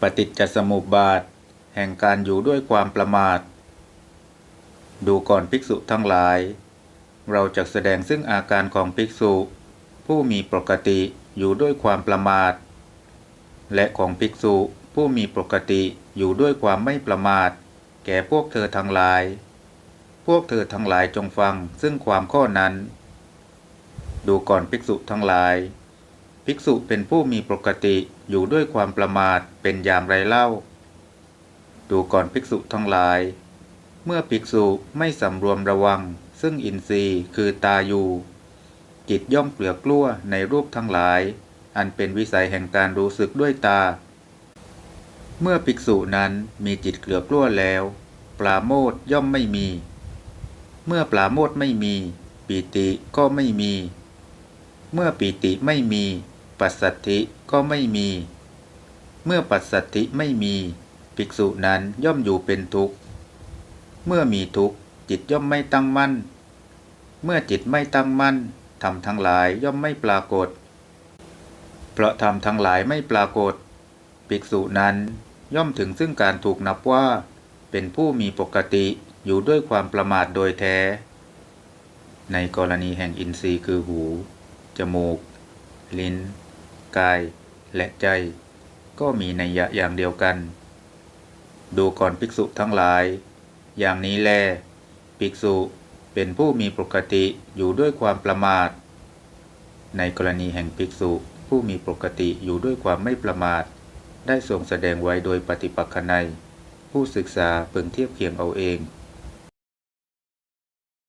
ปฏิจจสมุปบาท แห่งการอยู่ด้วยความประมาท ดูก่อนภิกษุทั้งหลาย เราจะแสดงซึ่งอาการของภิกษุ ผู้มีปกติอยู่ด้วยความประมาท และของภิกษุผู้มีปกติอยู่ด้วยความไม่ประมาท แก่พวกเธอทั้งหลาย พวกเธอทั้งหลายจงฟังซึ่งความข้อนั้น ดูก่อนภิกษุทั้งหลาย ภิกษุเป็นผู้มีปกติอยู่ด้วยความประมาทเป็นอย่างไรเล่า ดูก่อนภิกษุทั้งหลาย เมื่อภิกษุไม่สำรวมระวัง ซึ่งอินทรีย์คือตาอยู่ จิตย่อมเปลือกกลั้วในรูปทั้งหลาย อันเป็นวิสัยแห่งการรู้สึกด้วยตา เมื่อภิกษุนั้นมีจิตเกลือกกลั้วแล้วปราโมทย่อมไม่มี เมื่อปราโมทไม่มี ปีติก็ไม่มี เมื่อปีติไม่มี ปัสสัทธิก็ไม่มี เมื่อปัสสัทธิไม่มี ภิกษุนั้นย่อมอยู่เป็นทุกข์ เมื่อมีทุกข์จิตย่อมไม่ตั้งมั่น เมื่อจิตไม่ตั้งมั่นธรรมทั้งหลายย่อมไม่ปรากฏ เพราะธรรมทั้งหลายไม่ปรากฏ ภิกษุนั้นย่อมถึงซึ่งการถูกนับว่า เป็นผู้มีปกติอยู่ด้วยความประมาทโดยแท้ ในกรณีแห่งอินทรีย์คือหู จมูก ลิ้น กาย และใจ ก็มีนัยยะอย่างเดียวกัน ดูก่อนภิกษุทั้งหลาย อย่างนี้แล ภิกษุเป็นผู้มีปกติอยู่ด้วยความประมาท ในกรณีแห่งภิกษุผู้มีปกติอยู่ด้วยความไม่ประมาท ได้ทรงแสดงไว้โดยปฏิปักษนัยผู้ศึกษาเพึงเทียบเคียงเอาเอง